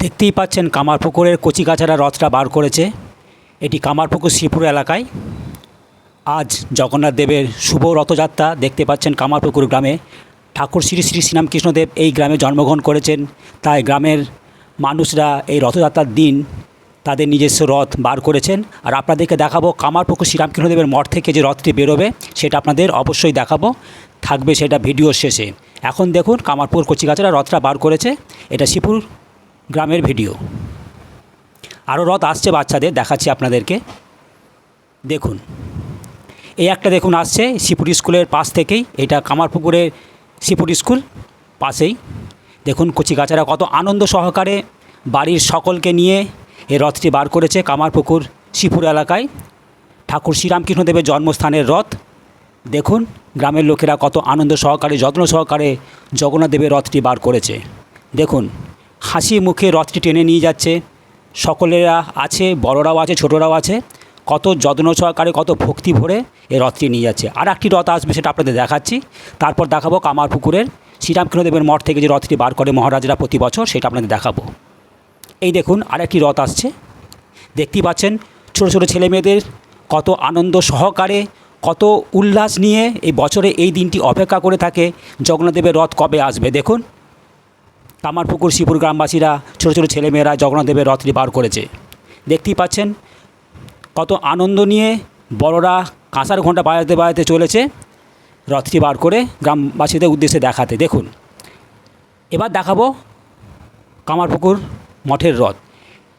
দেখতেই পাচ্ছেন কামারপুকুরের কচিকাচারা রথটা বার করেছে। এটি কামারপুকুর শ্রীপুর এলাকায়। আজ জগন্নাথ দেবের শুভ রথযাত্রা দেখতে পাচ্ছেন কামারপুকুর গ্রামে। ঠাকুর শ্রী শ্রী শ্রীরামকৃষ্ণদেব এই গ্রামে জন্মগ্রহণ করেছেন। তাই গ্রামের মানুষরা এই রথযাত্রার দিন তাদের নিজস্ব রথ বার করেছেন। আর আপনাদেরকে দেখাবো কামারপুকুর শ্রীরামকৃষ্ণদেবের মঠ থেকে যে রথটি বেরোবে, সেটা আপনাদের অবশ্যই দেখাবো। থাকবে সেটা ভিডিওর শেষে। এখন দেখুন কামারপুর কচিকাচারা রথটা বার করেছে। এটা শিপুর গ্রামের ভিডিও। আরও রথ আসছে বাচ্চাদের, দেখাচ্ছি আপনাদেরকে। দেখুন। এই একটা দেখুন আসছে শিপুর স্কুলের পাশ থেকেই। এটা কামারপুকুরের শিপুর স্কুল পাশেই। দেখুন কচিকাচারা কত আনন্দ সহকারে বাড়ির সকলকে নিয়ে এই রথটি বার করেছে কামারপুকুর শিপুর এলাকায়। ঠাকুর শ্রীরামকৃষ্ণদেবের জন্মস্থানের রথ। দেখুন গ্রামের লোকেরা কত আনন্দ সহকারে, যত্ন সহকারে জগন্নাথ দেবের রথটি বার করেছে। দেখুন। হাসি মুখে রথটি টেনে নিয়ে যাচ্ছে। সকলেরা আছে, বড়রাও আছে, ছোটরাও আছে। কত যত্ন সহকারে, কত ভক্তি ভরে এই রথটি নিয়ে যাচ্ছে। আর একটি রথ আসবে সেটা আপনাদের দেখাচ্ছি। তারপর দেখাবো কামার কামারপুকুরের শ্রীরামকৃষ্ণদেবের মঠ থেকে যে রথটি বার করে মহারাজরা প্রতি বছর, সেটা আপনাদের দেখাবো। এই দেখুন, আরেকটি রথ আসছে। দেখতেই পাচ্ছেন, ছোটো ছোটো ছেলে মেয়েদের কত আনন্দ সহকারে, কত উল্লাস নিয়ে এই বছরে এই দিনটি অপেক্ষা করে থাকে। জগন্নাথদেবের রথ কবে আসবে? দেখুন কামারপুকুর শিপুর গ্রামবাসীরা, ছোটো ছোটো ছেলেমেয়েরা জগন্নাথদেবের রথটি বার করেছে। দেখতেই পাচ্ছেন কত আনন্দ নিয়ে বড়রা কাঁসার ঘণ্টা বাজাতে বাজাতে চলেছে রথটি বার করে গ্রামবাসীদের উদ্দেশ্যে দেখাতে। দেখুন, এবার দেখাবো কামারপুকুর মঠের রথ।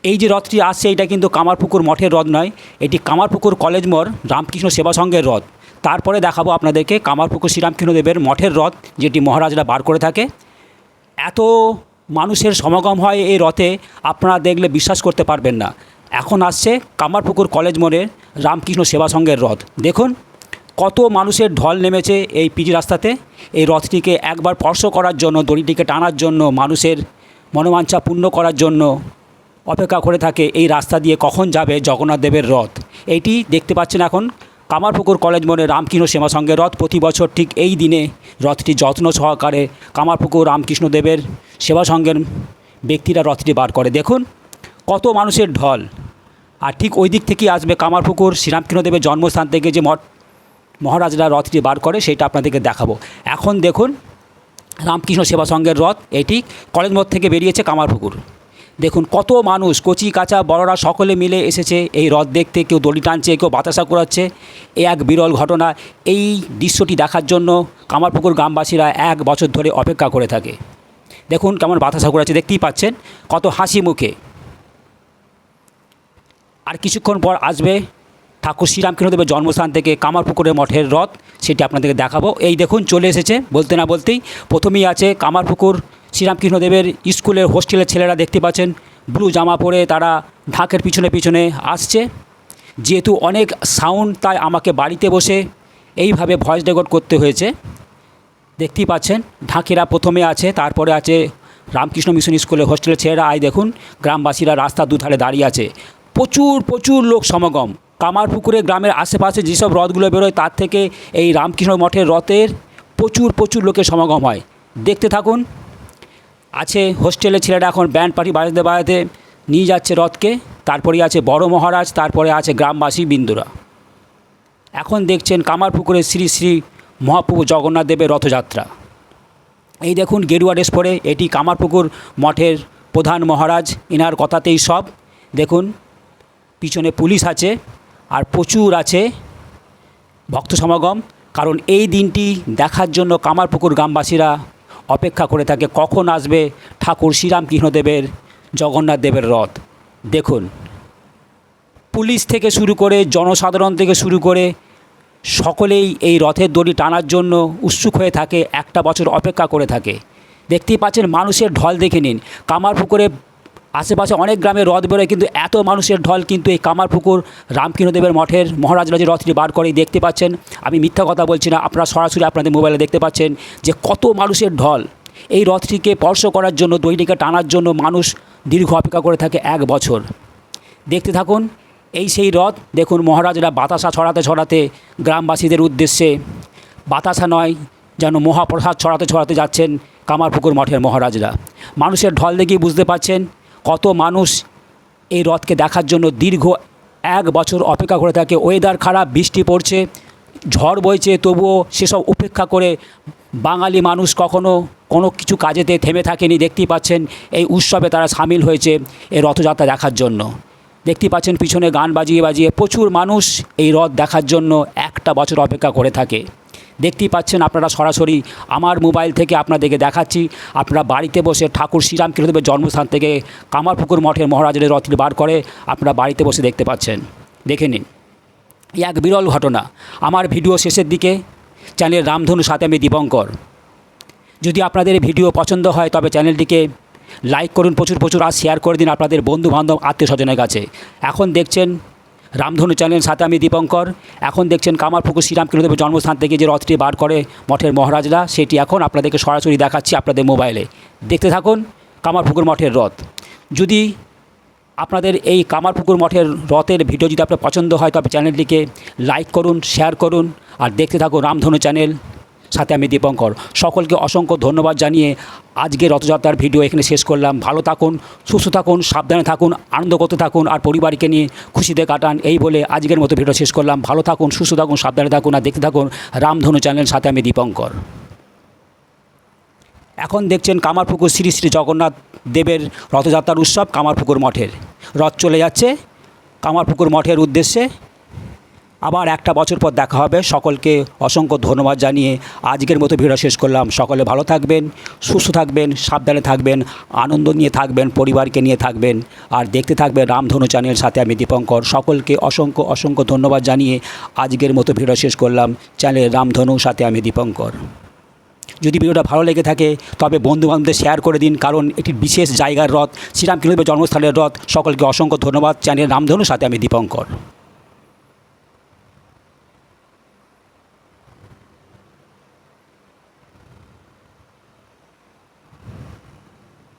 এই যে রথটি আসছে, এটা কিন্তু কামারপুকুর মঠের রথ নয়, এটি কামারপুকুর কলেজ মোড়, রামকৃষ্ণ সেবা সংঘের রথ। তারপরে দেখাবো আপনাদেরকে কামারপুকুর শ্রীরামকৃষ্ণদেবের মঠের রথ, যেটি মহারাজরা বার করে থাকে। এত মানুষের সমাগম হয় এই রথে, আপনারা দেখলে বিশ্বাস করতে পারবেন না। এখন আসছে কামারপুকুর কলেজ মোড়ের রামকৃষ্ণ সেবা সংঘের রথ। দেখুন কত মানুষের ঢল নেমেছে এই পিজি রাস্তাতে। এই রথটিকে একবার স্পর্শ করার জন্য, দড়িটিকে টানার জন্য, মানুষের মনোবাঞ্ছা পূর্ণ করার জন্য অপেক্ষা করে থাকে এই রাস্তা দিয়ে কখন যাবে জগন্নাথ দেবের রথ। এইটি দেখতে পাচ্ছেন এখন কামারপুকুর কলেজ মোড়ে রামকৃষ্ণ সেবা সংঘের রথ প্রতি বছর ঠিক এই দিনে রথটি যত্ন সহকারে কামারপুকুর রামকৃষ্ণ দেবের সেবা সংঘের ব্যক্তিরা রথটি বার করে। দেখুন, কত মানুষের ঢল। আর ঠিক ওই দিক থেকেই আসবে কামারপুকুর শ্রীরামকৃষ্ণদেবের জন্মস্থান থেকে যে মঠ মহারাজরা রথটি বার করে, সেটা আপনাদেরকে দেখাবো। এখন দেখুন, রামকৃষ্ণ সেবা সংঘের রথ, এটি কলেজ মোড় থেকে বেরিয়েছে কামারপুকুর। দেখুন, কত মানুষ, কচি, কাঁচা, বড়রা সকলে মিলে এসেছে এই রথ দেখতে। কেউ দড়ি টানছে, কেউ বাতাসা করাচ্ছে এ এক বিরল ঘটনা। এই দৃশ্যটি দেখার জন্য কামারপুকুর গ্রামবাসীরা এক বছর ধরে অপেক্ষা করে থাকে। দেখুন কেমন বাতাসা করাচ্ছে দেখতেই পাচ্ছেন। কত হাসি মুখে। আর কিছুক্ষণ পর আসবে ঠাকুর শ্রীরামকৃষ্ণদেবের জন্মস্থান থেকে কামারপুকুরের মঠের রথ সেটি আপনাদেরকে দেখাবো। এই দেখুন, চলে এসেছে, বলতে না বলতেই প্রথমেই আছে কামারপুকুর শ্রীরামকৃষ্ণদেবের স্কুলের হোস্টেলের ছেলেরা দেখতে পাচ্ছেন, ব্লু জামা পরে তারা ঢাকের পিছনে পিছনে আসছে। যেহেতু অনেক সাউন্ড, তাই আমাকে বাড়িতে বসে এইভাবে ভয়েস রেকর্ড করতে হয়েছে। দেখতেই পাচ্ছেন, ঢাকেরা প্রথমে আছে, তারপরে আছে রামকৃষ্ণ মিশন স্কুলের হোস্টেলের ছেলেরা। আয় দেখুন, গ্রামবাসীরা রাস্তার দুধারে দাঁড়িয়ে আছে। প্রচুর প্রচুর লোক সমাগম। কামারপুকুরে গ্রামের আশেপাশে যেসব রথগুলো বেরোয়, তার থেকে এই রামকৃষ্ণ মঠের রথের প্রচুর প্রচুর লোকের সমাগম হয়। দেখতে থাকুন আছে হোস্টেলের ছেলেরা এখন ব্যান্ড পার্টি বাজাতে বাজাতে নিয়ে যাচ্ছে রথকে। তারপরে আছে বড় মহারাজ, তারপরে আছে গ্রামবাসী বিন্দুরা। এখন দেখছেন কামারপুকুরের শ্রী শ্রী মহাপ্রভু জগন্নাথ দেবের রথযাত্রা। এই দেখুন গেরুয়া ড্রেস পরে এটি কামারপুকুর মঠের প্রধান মহারাজ, এনার কথাতেই সব। দেখুন, পিছনে পুলিশ আছে আর প্রচুর আছে ভক্ত সমাগম। কারণ এই দিনটি দেখার জন্য কামারপুকুর গ্রামবাসীরা অপেক্ষা করে থাকে, কখন আসবে? ঠাকুর শ্রীরামকৃষ্ণদেবের জগন্নাথ দেবের রথ। দেখুন, পুলিশ থেকে শুরু করে, জনসাধারণ থেকে শুরু করে, সকলেই এই রথের দড়ি টানার জন্য উৎসুক হয়ে থাকে, একটা বছর অপেক্ষা করে থাকে। দেখতেই পাচ্ছেন, মানুষের ঢল দেখে নিন। কামারপুকুরে আশেপাশে অনেক গ্রামে রথ বেরোয়, কিন্তু এত মানুষের ঢল কিন্তু এই কামারপুকুর, রামকৃষ্ণদেবের মঠের মহারাজরা যে রথটি বার করে দেখতে পাচ্ছেন। আমি মিথ্যা কথা বলছি না, আপনারা সরাসরি আপনাদের মোবাইলে দেখতে পাচ্ছেন যে কত মানুষের ঢল। এই রথটিকে স্পর্শ করার জন্য দড়িটিকে টানার জন্য মানুষ দীর্ঘ অপেক্ষা করে থাকে এক বছর। দেখতে থাকুন, এই সেই রথ, দেখুন মহারাজরা বাতাসা ছড়াতে ছড়াতে গ্রামবাসীদের উদ্দেশ্যে। বাতাসা নয়, যেন মহাপ্রসাদ ছড়াতে ছড়াতে যাচ্ছেন কামারপুকুর মঠের মহারাজরা। মানুষের ঢল দেখেই বুঝতে পারছেন কত মানুষ এই রথকে দেখার জন্য দীর্ঘ এক বছর অপেক্ষা করে থাকে। ওয়েদার খারাপ, বৃষ্টি পড়ছে, ঝড় বইছে, তবুও সেসব উপেক্ষা করে বাঙালি মানুষ কখনো কোনো কিছু কাজেতে থেমে থাকেনি। দেখতেই পাচ্ছেন এই উৎসবে তারা সামিল হয়েছে এই রথযাত্রা দেখার জন্য। দেখতেই পাচ্ছেন পিছনে গান বাজিয়ে বাজিয়ে প্রচুর মানুষ এই রথ দেখার জন্য একটা বছর অপেক্ষা করে থাকে। দেখতেই পাচ্ছেন আপনারা সরাসরি আমার মোবাইল থেকে আপনাদেরকে দেখাচ্ছি। আপনারা বাড়িতে বসে ঠাকুর শ্রীরামকৃষ্ণদেবের জন্মস্থান থেকে কামারপুকুর মঠের মহারাজের রথটি বার করে আপনারা বাড়িতে বসে দেখতে পাচ্ছেন। দেখে নিন। এক বিরল ঘটনা। আমার ভিডিও শেষের দিকে চ্যানেল রামধনু সাথে আমি দীপঙ্কর। যদি আপনাদের ভিডিও পছন্দ হয়, তবে চ্যানেলটিকে লাইক করুন, প্রচুর প্রচুর আর শেয়ার করে দিন আপনাদের বন্ধু বান্ধব আত্মীয় স্বজনের কাছে। এখন দেখছেন রামধনু চ্যানেল সাথে আমি দীপঙ্কর। এখন দেখছেন কামারপুকুর শ্রীরামকৃষ্ণদেবের জন্মস্থান থেকে যে রথটি বার করে মঠের মহারাজরা, সেটি এখন আপনাদেরকে সরাসরি দেখাচ্ছি আপনাদের মোবাইলে। দেখতে থাকুন কামারপুকুর মঠের রথ। যদি আপনাদের এই কামারপুকুর মঠের রথের ভিডিও যদি আপনার পছন্দ হয়, তবে চ্যানেলটিকে লাইক করুন, শেয়ার করুন, আর দেখতে থাকুন রামধনু চ্যানেল। সাথে আমি দীপঙ্কর। সকলকে অসংখ্য ধন্যবাদ জানিয়ে আজকে রথযাত্রার ভিডিও এখানে শেষ করলাম। ভালো থাকুন, সুস্থ থাকুন, সাবধানে থাকুন, আনন্দ করতে থাকুন, আর পরিবারকে নিয়ে খুশিতে কাটান, এই বলে আজকের মতো ভিডিও শেষ করলাম। ভালো থাকুন, সুস্থ থাকুন, সাবধানে থাকুন, আর দেখতে থাকুন রামধনু চ্যানেল সাথে আমি দীপঙ্কর। এখন দেখছেন কামারপুকুর শ্রী শ্রী জগন্নাথ দেবের রথযাত্রার উৎসব কামারপুকুর মঠের। রথ চলে যাচ্ছে। কামারপুকুর মঠের উদ্দেশ্যে আবার একটা বছর পর দেখা হবে। সকলকে অসংখ্য ধন্যবাদ জানিয়ে আজকের মতো ভিডিও শেষ করলাম। সকলে ভালো থাকবেন, সুস্থ থাকবেন, সাবধানে থাকবেন, আনন্দ নিয়ে থাকবেন, পরিবারকে নিয়ে থাকবেন, আর দেখতে থাকবেন রামধনু চ্যানেল, সাথে আমি দীপঙ্কর। সকলকে অসংখ্য অসংখ্য ধন্যবাদ জানিয়ে আজকের মতো ভিডিও শেষ করলাম। চ্যানেল রামধনু, সাথে আমি দীপঙ্কর। যদি ভিডিওটা ভালো লেগে থাকে, তবে বন্ধুবান্ধবদের শেয়ার করে দিন, কারণ এটি বিশেষ জায়গার রথ শ্রীরামকৃষ্ণদেবের জন্মস্থানের রথ। সকলকে অসংখ্য ধন্যবাদ। চ্যানেল রামধনু সাথে আমি দীপঙ্কর।